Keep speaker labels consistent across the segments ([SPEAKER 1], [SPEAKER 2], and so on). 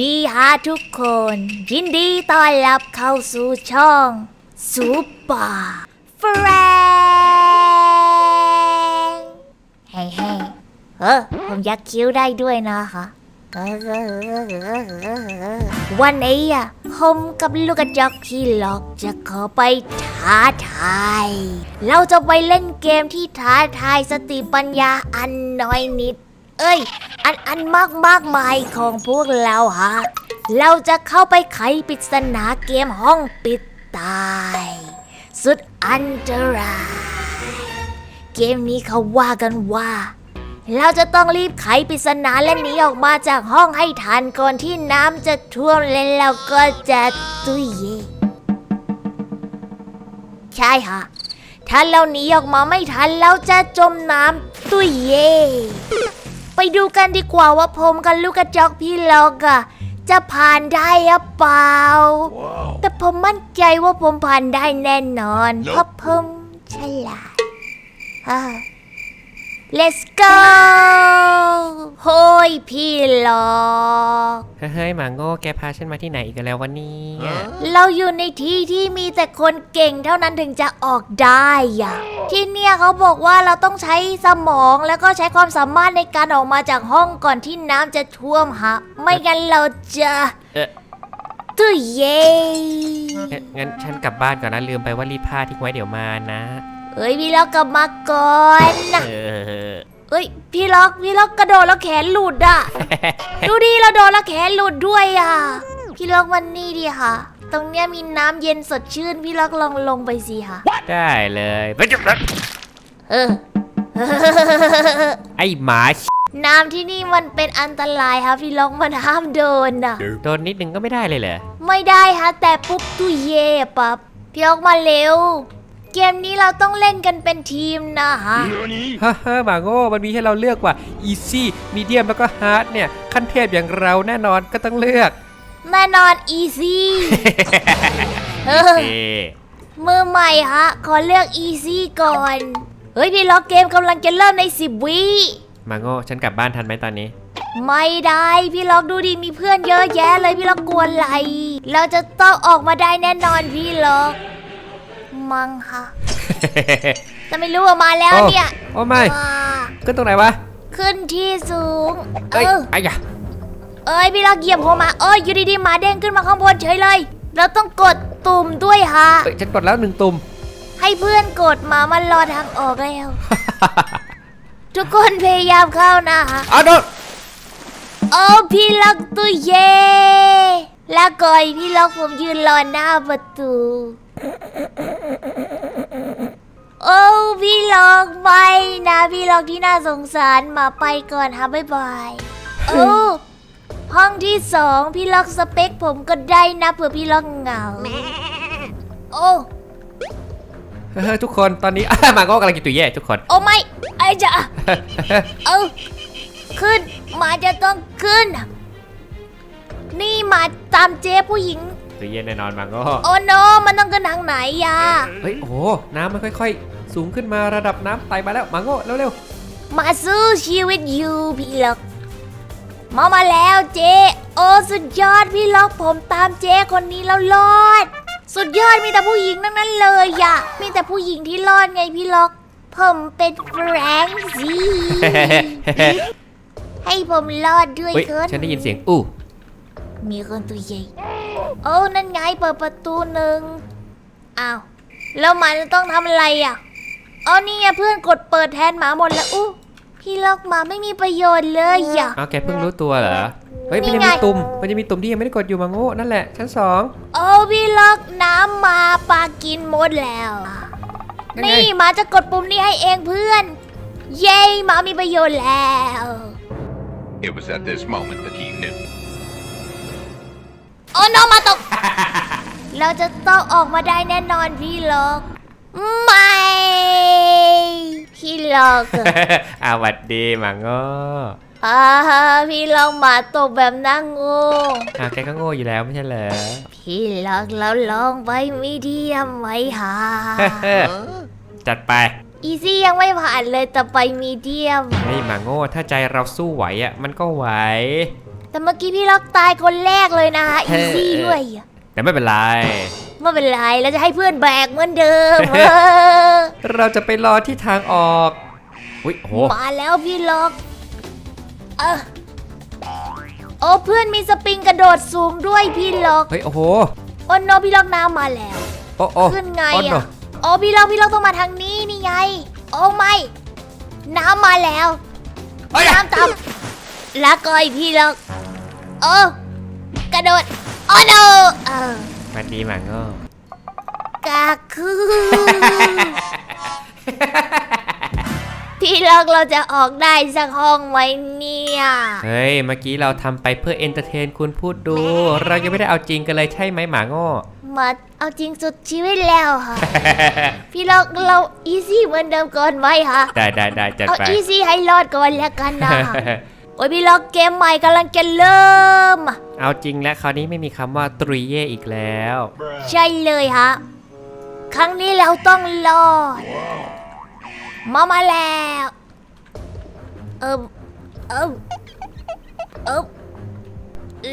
[SPEAKER 1] ดีฮะทุกคน ยินดีต้อนรับเข้าสู่ช่องซูเปอร์แฟรงเฮ้เฮ้เออผมยักคิ้วได้ด้วยนะคะวันนี้อะผมกับลูกกระจอกพี่หลอกจะขอไปท้าทาย เราจะไปเล่นเกมที่ท้าทายสติปัญญาอันน้อยนิด เอ้ย อันอันมากมากมายของพวกเราฮะ เราจะเข้าไปไขปริศนาเกมห้องปิดตาย สุดอันตราย เกมนี้เขาว่ากันว่า เราจะต้องรีบไขปริศนาและหนีออกมาจากห้องให้ทันก่อนที่น้ำจะท่วมและเราก็จะตุยเยใช่ค่ะถ้าเราหนีออกมาไม่ทันเราจะจมน้ำตุยเย่ ไปดูกันดีกว่าว่าผมกับลูกกระจอกพี่ล็อกอะจะผ่านได้หรือเปล่าแต่ผมมั่นใจว่าผมผ่านได้แน่นอนเพราะผมฉลาดอ่า let's go โฮ้ยพี่ล็อก
[SPEAKER 2] เฮ้ยหมาโง่แกพาฉันมาที่ไหนอีกแล้ววันนี้
[SPEAKER 1] เราอยู่ในที่ที่มีแต่คนเก่งเท่านั้นถึงจะออกได้อะที่เนี่ยเขาบอกว่าเราต้องใช้สมองแล้วก็ใช้ความสามารถในการออกมาจากห้องก่อนที่น้ำจะท่วมฮะ ไม่งั้นเราจะ
[SPEAKER 2] เอ๊ะ
[SPEAKER 1] ตุยเย่
[SPEAKER 2] เอ๊ะงั้นฉันกลับบ้านก่อนนะลืมไปว่ารีดผ้าทิ้งไว้เดี๋ยวมานะ
[SPEAKER 1] เอ้ยพี่ล็อกกลับมาก่อน
[SPEAKER 2] เออ
[SPEAKER 1] เอ้ยพี่ล็อกพี่ล็อกกระโดดแล้วแขนหลุดอะ ดูดิเราโดนแล้วแขนหลุดด้วยอะ พี่ล็อกวันนี้ดิค่ะ ตรงเนี้ยมีน้ำเย็นสดชื่นพี่ล็อกลองลงไปสิค่ะ
[SPEAKER 2] ได้เลยไปจุด
[SPEAKER 1] เออ
[SPEAKER 2] ไอ้หมา
[SPEAKER 1] น้ำที่นี่มันเป็นอันตรายครับพี่ล็อกมันห้ามโดนอะ
[SPEAKER 2] โดนนิดนึงก็ไม่ได้เลยเหรอ
[SPEAKER 1] ไม่ได้ฮะแต่ปุ๊บตุยเย่ปับพี่ล็อกมาเร็ว เกมนี้เราต้องเล่นกันเป็นทีมนะฮะ
[SPEAKER 2] ฮ่าฮ่าหมาโง่มันมีให้เราเลือกว่า easy medium แล้วก็ hard เนี่ย ขั้นเทพอย่างเราแน่นอนก็ต้องเลือก
[SPEAKER 1] แน่นอนอีซี่เออ
[SPEAKER 2] เอ
[SPEAKER 1] มือใหม่ฮะ ขอเลือกอีซี่ก่อน เฮ้ยพี่ล็อกเกมกำลังจะเริ่มในสิบวิ
[SPEAKER 2] หมาโง่ฉันกลับบ้านทันไหมตอนนี้
[SPEAKER 1] ไม่ได้ พี่ล็อกดูดิมีเพื่อนเยอะแยะเลยพี่ล็อกกลัวอะไรเราจะต้องออกมาได้แน่นอนพี่ล็อก มังค่ะแต่ไม่รู้ว่ามาแล้ว
[SPEAKER 2] โอ้
[SPEAKER 1] เนี่ย
[SPEAKER 2] โอ้ไม่
[SPEAKER 1] ว้า
[SPEAKER 2] ขึ้นตรงไหนวะ
[SPEAKER 1] ขึ้นที่สูง เอ
[SPEAKER 2] เอ้ย
[SPEAKER 1] อ
[SPEAKER 2] ไอ้ยะ
[SPEAKER 1] เอ้ยพี่ล็อกเหยียบหัวหมาเอ้ยอยู่ดีๆหมาเด้งขึ้นมาข้างบนเฉยเลย เราต้องกดตุ่มด้วยฮะ
[SPEAKER 2] เอ้ยฉันกดแล้วหนึ่งตุ่ม
[SPEAKER 1] ให้เพื่อนกดมามันรอทางออกแล้ว ทุกคนพยายามเข้านะฮะ
[SPEAKER 2] อ้าวโดน
[SPEAKER 1] โอ้พี่ล็อกตู้เย่ แล้วก่อยพี่ล็อกผมยืนรอหน้าประตู โอ้พี่ล็อกไม่นะ พี่ล็อกที่น่าสงสารมาไปก่อนฮะบ๊ายบายโอ้ห้องที่สองพี่ล็อกสเปคผมก็ได้นะเผื่อพี่ล็อกเหงาโอ้
[SPEAKER 2] เฮ้ยทุกคนตอนนี้อะหมาโง่กำลังกินตุยแย่ทุกคน
[SPEAKER 1] โอ้ไม่ไอ้จะเออขึ้นหมาจะต้องขึ้น นี่หมา ตามเจ๊ผู้หญิง
[SPEAKER 2] ตุยแย่แน่นอนหมาโง่
[SPEAKER 1] โอ้โนมันต้องขึ้นทางไหนยะ
[SPEAKER 2] เฮ้ยโอ้โหน้ำมันค่อย ๆ สูงขึ้นมาระดับน้ำไต่มาแล้วหมาโง่เร็ว
[SPEAKER 1] มาสู้ชีวิตอยู่พี่ล็อกมามาแล้วเจ๊โอ้สุดยอดพี่ล็อกผมตามเจ๊คนนี้แล้วรอด สุดยอดมีแต่ผู้หญิงทั้งนั้นเลยอะมีแต่ผู้หญิงที่รอดไงพี่ล็อก ผมเป็นแฟรงซี
[SPEAKER 2] ๆ
[SPEAKER 1] ให้ผมรอดด้วย
[SPEAKER 2] เฮ้ย
[SPEAKER 1] เกิน
[SPEAKER 2] ฉันได้ยินเสียงอู้
[SPEAKER 1] มีคนตัวใหญ่ โอ้ นั่นไงเปิดประตูหนึ่งอ้าว แล้วหมาจะต้องทำอะไรอะอ๋อนี่ไงเพื่อนกดเปิดแทนหมาหมดแล้วอู้พี่ล็อกหมาไม่มีประโยชน์เลยอะ
[SPEAKER 2] เอาแกเพิ่งรู้ตัวเหรอ เฮ้ย มันยัง
[SPEAKER 1] นี่
[SPEAKER 2] มี
[SPEAKER 1] ไง
[SPEAKER 2] ตุ่ม มันยังมีตุ่มที่ยังไม่ได้กดอยู่หมาโง่นั่นแหละ ชั้นสอง
[SPEAKER 1] โอ้พี่ล็อกน้ำมาปลากินหมดแล้ว
[SPEAKER 2] นั่นไง
[SPEAKER 1] นี่หมาจะกดปุ่มนี้ให้เองเพื่อน เย้หมามีประโยชน์แล้ว
[SPEAKER 3] It was at this moment that he knew.
[SPEAKER 1] โอ้น้องมาตก เราจะต้องออกมาได้แน่นอนพี่ล็อก ไม่ พี่ล็อกอะ
[SPEAKER 2] อาวัดดีหมาโง่
[SPEAKER 1] อ่าพี่ล็อกหมาตกแบบนั่งงู
[SPEAKER 2] อ้าวแกก็โง่อยู่แล้วไม่ใช่เหรอ
[SPEAKER 1] พี่ล็อกแล้วลองไปมีเดียมไว้หา
[SPEAKER 2] จัดไป
[SPEAKER 1] อีซี่ยังไม่ผ่านเลยแต่ไปมีเดียม
[SPEAKER 2] เฮ้ยหมาโง่ถ้าใจเราสู้ไหวอะมันก็ไหว
[SPEAKER 1] แแต่เมื่อกี้พี่ล็อกตายคนแรกเลยนะอีซี่
[SPEAKER 2] เฮ้
[SPEAKER 1] ด้วยอะ
[SPEAKER 2] แต่ไม่เป็นไร
[SPEAKER 1] ไม่เป็นไรเราจะให้เพื่อนแบกเหมือนเดิมเออ
[SPEAKER 2] เราจะไปรอที่ทางออกอุ้ยโห
[SPEAKER 1] มาแล้วพี่ล็อกเออโอ้เพื่อนมีสปริงกระโดดสูงด้วยพี่ล็อก
[SPEAKER 2] เฮ้ยโอ้โห
[SPEAKER 1] โอ้โนพี่ล็อกน้ำมาแล้ว
[SPEAKER 2] โอ้โอ้
[SPEAKER 1] ขึ้นไง
[SPEAKER 2] โโอะ
[SPEAKER 1] โอ้พี่ล็อกพี่ล็อกต้องมาทางนี้นี่ไง โอ้ไม่ น้ำมาแล้ว
[SPEAKER 2] เฮ้ย
[SPEAKER 1] น้ำต่ำลาก่อยพี่ล็อก โอ้กระโดดโอ้โนเออ
[SPEAKER 2] มาดีหมาโง่
[SPEAKER 1] กาคือ พี่ล็อกเราจะออกได้สักห้องไหมเนี่ย
[SPEAKER 2] เฮ้ย เมื่อกี้เราทำไปเพื่อเอนเตอร์เทนคุณพูดดู เรายังไม่ได้เอาจริงกันเลยใช่ไหมหมาโง่
[SPEAKER 1] มาเอาจริงสุดชีวิตแล้วค่ะ พี่ล็อกเราอีซี่เหมือนเดิมก่อนไหมคะ
[SPEAKER 2] ได้ได้ได้จัด
[SPEAKER 1] เอา
[SPEAKER 2] ไป
[SPEAKER 1] อีซี่ให้รอดก่อนแล้วกันนะ โอ้ยพี่ล็อกเกมใหม่กำลังจะเริ่มอะ
[SPEAKER 2] เอาจริงแล้วคราวนี้ไม่มีคำว่าตรีเย่อีกแล้ว
[SPEAKER 1] ใช่เลยฮะ ครั้งนี้เราต้องรอด มามาแล้ว เอิมเอิมเอิม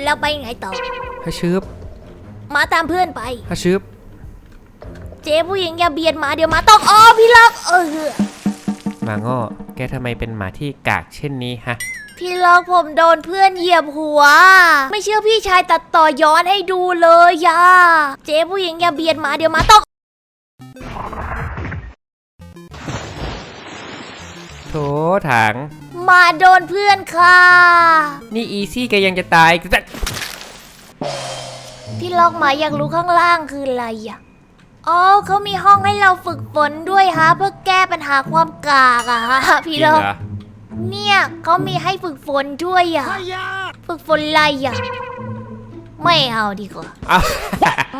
[SPEAKER 1] แล้วไปไงต่อ
[SPEAKER 2] ฮะชืบ
[SPEAKER 1] มาตามเพื่อนไป
[SPEAKER 2] ฮะชืบ
[SPEAKER 1] เจ๊ผู้หญิงอย่าเบียดหมาเดี๋ยวหมาต้องอ๋อพี่ล็อกเออ
[SPEAKER 2] หมาโง่แกทำไมเป็นหมาที่กากเช่นนี้ฮะ
[SPEAKER 1] พี่ล็อกผมโดนเพื่อนเหยียบหัว ไม่เชื่อพี่ชายตัดต่อย้อนให้ดูเลยย่าเจ๊ผู้หญิงอย่าเบียดหมาเดี๋ยวหมาต้อง
[SPEAKER 2] โถถัง
[SPEAKER 1] หมาโดนเพื่อนค่ะ
[SPEAKER 2] นี่อีซี่แกยังจะตายแต่
[SPEAKER 1] พี่ล็อกหมาอยากรู้ข้างล่างคืออะไรอะอ๋อเขามีห้องให้เราฝึกฝนด้วยฮะเพื่อแก้ปัญหาความกากอะฮะ
[SPEAKER 2] จ
[SPEAKER 1] พี่
[SPEAKER 2] ริง
[SPEAKER 1] ล็อก
[SPEAKER 2] เหรอ
[SPEAKER 1] เนี่ยเขามีให้ฝึกฝนด้วยอะ ฝึกฝนอะไรอะ ไม่เอาดีกว่า
[SPEAKER 2] เอา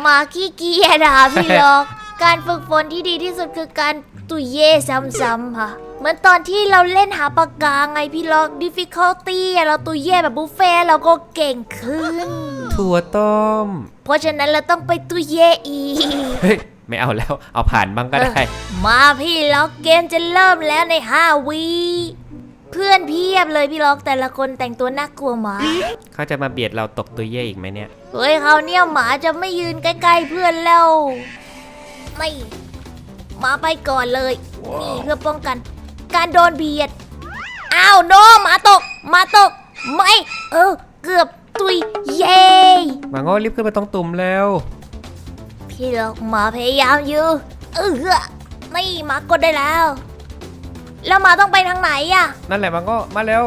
[SPEAKER 1] หมาขี้เกียจอะพี่ล็อก การฝึกฝนที่ดีที่สุดคือการตุยเย่ซ้ำๆค่ะ เหมือนตอนที่เราเล่นหาปากกาไงพี่ล็อก difficulty อะเราตุยเย่แบบบุฟเฟ่ต์เราก็เก่งขึ้น
[SPEAKER 2] ถั่วต้ม
[SPEAKER 1] เพราะฉะนั้นเราต้องไปตุยเย่อีก
[SPEAKER 2] เฮ้ยไม่เอาแล้ว เอาผ่านบ้างก็ได้
[SPEAKER 1] มาพี่ล็อกเกมจะเริ่มแล้วใน 5 วี เพื่อนเพียบเลยพี่ล็อกแต่ละคนแต่งตัวน่ากลัวหมา
[SPEAKER 2] เขาจะมาเบียดเราตกตัวเย่อีกไหมเนี่ย
[SPEAKER 1] เฮ้ยเขาวเนี่ยหมาจะไม่ยืนใกล้ๆเพื่อนแล้วไม่หมาไปก่อนเลยนี่เพื่อป้องกัน การโดนเบียดอ้าวโนหมาตกหมาตก ไม่ เออ เกือบตุยเย้
[SPEAKER 2] หมาโง่รีบขึ้นมาตรงตุ่มแล้ว
[SPEAKER 1] พี่ล็อกหมาพยายามอยู่เออนี่หมากดได้แล้ว แล้วหมาต้องไปทางไหนอะ
[SPEAKER 2] นั่นแหละหมาโง่มาเร็ว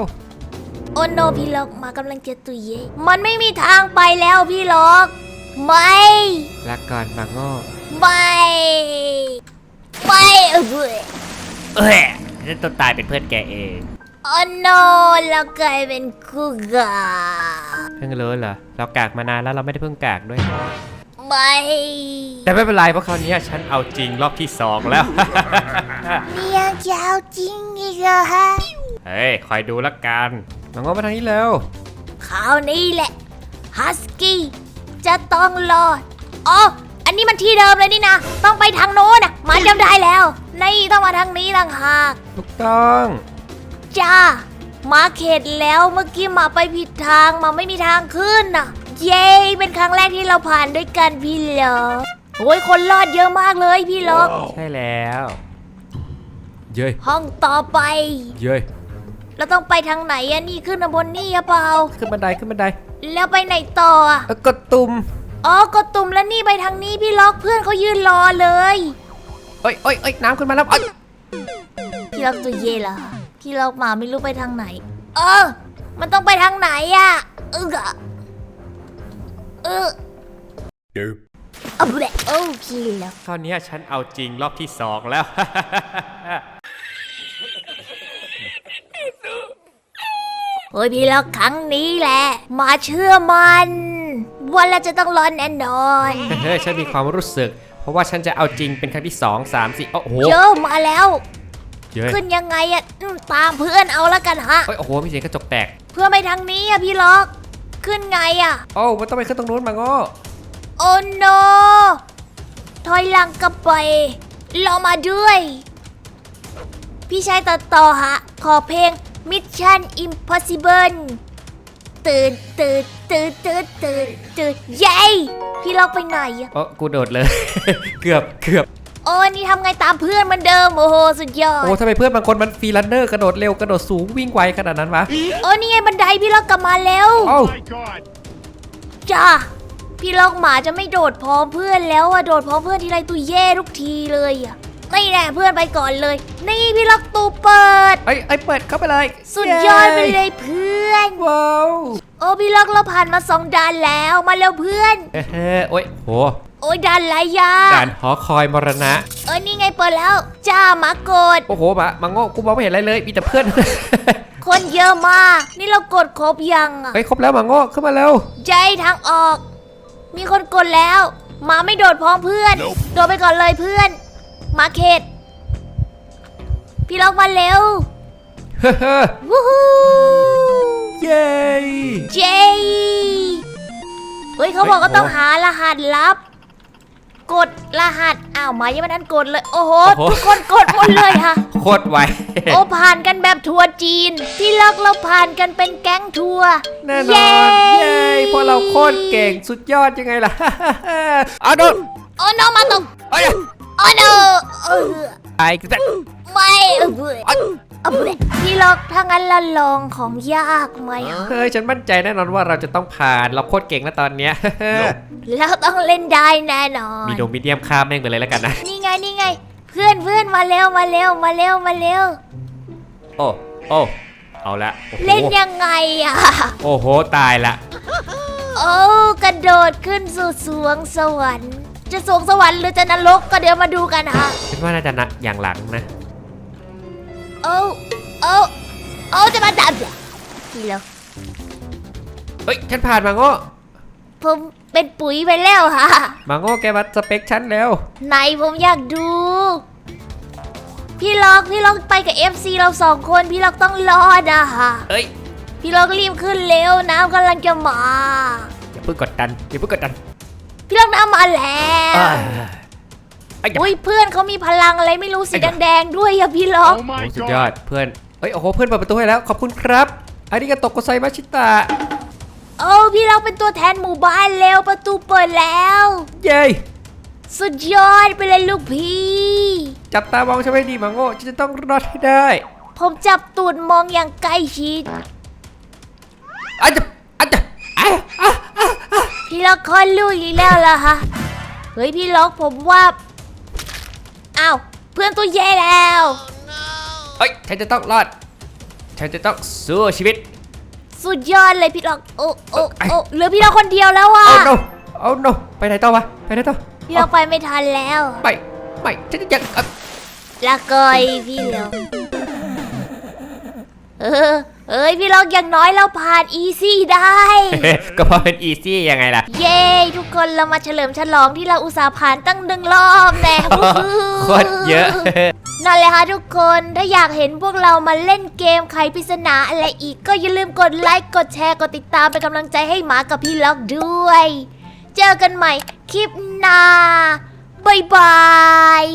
[SPEAKER 1] โอ้โนพี่ล็อกหมากำลังจะตุยเย่มันไม่มีทางไปแล้วพี่ล็อก ไม่
[SPEAKER 2] ลาก่อนหมาโง่
[SPEAKER 1] ไม่ไม่เออ
[SPEAKER 2] เอ้ยฉันต้องตายเป็นเพื่อนแกเอง
[SPEAKER 1] โอ้โนเรากลายเป็นคู่กา
[SPEAKER 2] เพิ่งรู้เหรอเรากากมานานแล้วเราไม่ได้เพิ่งกากด้วย
[SPEAKER 1] ไม่
[SPEAKER 2] แต่ไม่เป็นไรเพราะคราวนี้ฉันเอาจริงรอบที่สองแล้ว
[SPEAKER 1] เนี่ยจะเอาจริงอีกเหรอฮะ
[SPEAKER 2] เฮ้ยคอยดูละกันหมาโง่มาทางนี้แล้ว
[SPEAKER 1] คราวนี้แหละฮัสกี้จะต้องรอดอ๋ออันนี้มันที่เดิมเลยนี่นะ ต้องไปทางโน้นนะหมาจำได้แล้ว นี่ต้องมาทางนี้ต่างหาก
[SPEAKER 2] ถูกต้อง
[SPEAKER 1] จ้าหมาเข็ดแล้วเมื่อกี้หมาไปผิดทางหมาไม่มีทางขึ้นน่ะ เย้ เป็นครั้งแรกที่เราผ่านด้วยกันพี่ล็อกโอ้ยคนรอดเยอะมากเลยพี่ล็อก
[SPEAKER 2] ใช่แล้ว เย้ย
[SPEAKER 1] ห้องต่อไป
[SPEAKER 2] เย้ย
[SPEAKER 1] เราต้องไปทางไหนอะนี่ขึ้นมาบนนี่หรือเปล่า
[SPEAKER 2] ขึ้นบันไดขึ้นบันได
[SPEAKER 1] แล้วไปไหนต่ออะ
[SPEAKER 2] เอ้ยกดตุ่ม
[SPEAKER 1] อ๋อกดตุ่มแล้วนี่ไปทางนี้พี่ล็อกเพื่อนเขายืนรอเลย
[SPEAKER 2] เอ้ยเอ้ยเอ้ยน้ำขึ้นมาแล้วเอ้ย
[SPEAKER 1] พี่ล็อกตัวเย่ละพี่ล็อกหมาไม่รู้ไปทางไหน เออ มันต้องไปทางไหนอะเออ เออ
[SPEAKER 3] Derp.
[SPEAKER 1] เอาไปเลยโอ้พี่ล็อก
[SPEAKER 2] คราวนี้ฉันเอาจริงรอบที่สองแล้ว
[SPEAKER 1] เฮ้ยพี่ล็อกครั้งนี้แหละหมาเชื่อมันว่าเราจะต้องรอนแน่นอน
[SPEAKER 2] เฮ้ยฉันมีความรู้สึก เพราะว่าฉันจะเอาจริงเป็นครั้งที่สองสามสี่โอ้โห
[SPEAKER 1] เจอมาแล้ว
[SPEAKER 2] เย้ย
[SPEAKER 1] ขึ้นยังไงอะอืมตามเพื่อนเอาแล้วกันฮะ
[SPEAKER 2] เอ้ยโอ้โหมีเสียงกระจกแตก
[SPEAKER 1] เพื่อนไปทางนี้อะพี่ล็อก ขึ้นไงอะ
[SPEAKER 2] โอ้มันต้องไปขึ้นตรงนู้นมาโง่
[SPEAKER 1] โอ้โนถอยหลังกลับไป เรามาด้วย พี่ชายตัดต่อฮะ ขอเพลง Mission Impossible ตื่นตื่นตื่นตื่นตื่นตื่นเย้พี่ล็อกไปไหนอะ
[SPEAKER 2] โอ้กูโดดเลย เกือบเกือบ
[SPEAKER 1] โอ้นี่ทำไงตามเพื่อนเหมันเดิม โอ้โหสุดยอด
[SPEAKER 2] โอ้ทำไมเพื่อนบางคนมันฟรีลันเนอร์กระโดดเร็วกระโดดสูงวิ่งไวขนาดนั้นวะ
[SPEAKER 1] โอ้นี่ไงบันไดพี่ล็อกกลับมาแล้ว
[SPEAKER 2] เอ้า
[SPEAKER 3] My God.
[SPEAKER 1] จ้าพี่ล็อกหมาจะไม่โดดพร้อมเพื่อนแล้วอะโดดพร้อมเพื่อนทีไรตูแย่ทุกทีเลยอะนี่แน่เพื่อนไปก่อนเลย นี่พี่ล็อกตูเปิด
[SPEAKER 2] ไอ้ยเอ้ยเปิดเข้าไปเลย
[SPEAKER 1] สุดยอดไปเลยเพื่อน
[SPEAKER 2] ว้าว
[SPEAKER 1] โอ้พี่ล็อกเราผ่านมาสองด่านแล้วมาเร็วเพื่อน
[SPEAKER 2] เฮ้ยโอ้ยโห
[SPEAKER 1] โอ้ยด่านไรยา
[SPEAKER 2] ด่านหอคอยมรณะ
[SPEAKER 1] เออนี่ไงเปิดแล้ว จ้าหมากด
[SPEAKER 2] โอ้โหมามาโง่กูมองไม่เห็นอะไรเลย มีแต่เพื่อน
[SPEAKER 1] คนเยอะมาก นี่เรากดครบยังอะ
[SPEAKER 2] เฮ้ยครบแล้วมาโง่ขึ้นมาเร็ว
[SPEAKER 1] ใจทางออก มีคนกดแล้วหมาไม่โดดพร้อมเพื่อน
[SPEAKER 3] Nope
[SPEAKER 1] โดดไปก่อนเลยเพื่อนหมาเขตพี่ล็อกมาเร็ว
[SPEAKER 2] เฮ้อ
[SPEAKER 1] วู้ฮู้
[SPEAKER 2] เย้
[SPEAKER 1] เจเฮ้ยเขาบอกก็ต้องหารหัสลับ กดรหัสอ้าวหมายังไม่ทันกดเลยโอ้โห ทุกคนกดหมดเลยค่ะ
[SPEAKER 2] โคตรไว
[SPEAKER 1] โอ้ผ่านกันแบบทัวร์จีนพี่ล็อกเราผ่านกันเป็นแก๊งทัวร์
[SPEAKER 2] แน่นอน เย้เพราะเราโคตรเก่งสุดยอดยังไงล่ะ เอาโดน
[SPEAKER 1] โอ้น้องมาตก
[SPEAKER 2] เอ้ย
[SPEAKER 1] โอ้โนเออ
[SPEAKER 2] ไอ้กัน
[SPEAKER 1] ไม่เออ เบื่อเอาเบื่อพี่ล็อกถ้างั้นเราลองของยากไหมอะ
[SPEAKER 2] เฮ้ยฉันมั่นใจแน่นอนว่าเราจะต้องผ่านเราโคตรเก่งแล้วตอนเนี้ย
[SPEAKER 1] แล้วต้องเล่นได้แน่นอน
[SPEAKER 2] มีโดมิเดียมข้ามแม่งไปเลยแล้วกันนะ
[SPEAKER 1] นี่ไงนี่ไง เพื่อนเพื่อนมาเร็วมาเร็วมาเร็วมาเร็ว
[SPEAKER 2] โอ้โอ้เอาละโอ้โห
[SPEAKER 1] เล่นยังไงอะ
[SPEAKER 2] โอ้โหตายละ
[SPEAKER 1] โอ้กระโดดขึ้นสู่สวงสวรรค์ จะสวงสวรรค์หรือจะนรกก็เดี๋ยวมาดูกันฮะ
[SPEAKER 2] ฉันว่าน่าจะนะอย่างหลังนะ
[SPEAKER 1] โอ้โอ้โอ้จะมาดับเหรอพี่ล็อก
[SPEAKER 2] เฮ้ย ฉันผ่านมาโง่
[SPEAKER 1] ผมเป็นปุ๋ยไปแล้วค่ะ
[SPEAKER 2] มาโง่แกมาสเปคฉันแล้ว
[SPEAKER 1] ไหนผมอยากดู พี่ล็อกพี่ล็อกไปกับ FC เราสองคนพี่ล็อกต้องรอดอะค่ะ
[SPEAKER 2] เอ้ย
[SPEAKER 1] พี่ล็อกรีบขึ้นเร็วน้ำกำลังจะมา
[SPEAKER 2] อย่าเพิ่งกดดันอย่าเพิ่งกดดัน
[SPEAKER 1] พี่ล็อกน้ำมาแล้ว
[SPEAKER 2] อ่าไอ้ย
[SPEAKER 1] อุ้ยเพื่อนเขามีพลังอะไรไม่รู้สีแดงๆด้วยอะพี่ล็อก
[SPEAKER 3] Oh
[SPEAKER 2] โอ้
[SPEAKER 3] my
[SPEAKER 2] สุดยอด
[SPEAKER 3] God.
[SPEAKER 2] เพื่อนเอ้ยโอ้โหเพื่อนเปิดประตูให้แล้วขอบคุณครับอันนี้ก็ตกกไซมาชิตะ
[SPEAKER 1] โอ้พี่ล็อกเป็นตัวแทนหมู่บ้านเร็วประตูเปิดแล้ว
[SPEAKER 2] เย้
[SPEAKER 1] สุดยอดไปเลยลูกพี่
[SPEAKER 2] จับตามองฉันไว้ดีมาโง่ฉันจะต้องรอดให้ได้
[SPEAKER 1] ผมจับตูดมองอย่างใกล้ชิด
[SPEAKER 2] อาจจะอาจจะอะอะ
[SPEAKER 1] พี่ล็อกคลอดลูกอีกแล้วล่ะฮะ เฮ้ยพี่ล็อกผมว่า อ้าวเพื่อนตัวแย่แล้ว
[SPEAKER 2] เอ้ยฉันจะต้องรอด ฉันจะต้องสู้ชีวิต
[SPEAKER 1] สุดยอดเลยพี่ล็อกโอ้โอ้โอ้เหลือพี่ล็อกคนเดียวแล้วว่ะ
[SPEAKER 2] เอา no เอา no ไปไหนต่อวะไปไหนต่อ
[SPEAKER 1] พี่ล็อกไปไม่ทันแล้ว
[SPEAKER 2] ไม่ไม่ฉันจะยังอะ
[SPEAKER 1] ละกอยพี่ล็อกเออ เอ้ยพี่ล็อกอย่างน้อยเราผ่านอีซี่ได้
[SPEAKER 2] ก็เพราะเป็นอีซี่ยังไงล่ะ
[SPEAKER 1] เย้ทุกคนเรามาเฉลิมฉลองที่เราอุตส่าห์ผ่านตั้งหนึ่งรอบแน่
[SPEAKER 2] โคตรเยอะ
[SPEAKER 1] นั่นแหละค่ะทุกคนถ้าอยากเห็นพวกเรามาเล่นเกมไขปริศนาอะไรอีกก็อย่าลืมกดไลค์กดแชร์กดติดตามเป็นกำลังใจให้หมากับพี่ล็อกด้วย เจอกันใหม่คลิปหน้าบ๊ายบาย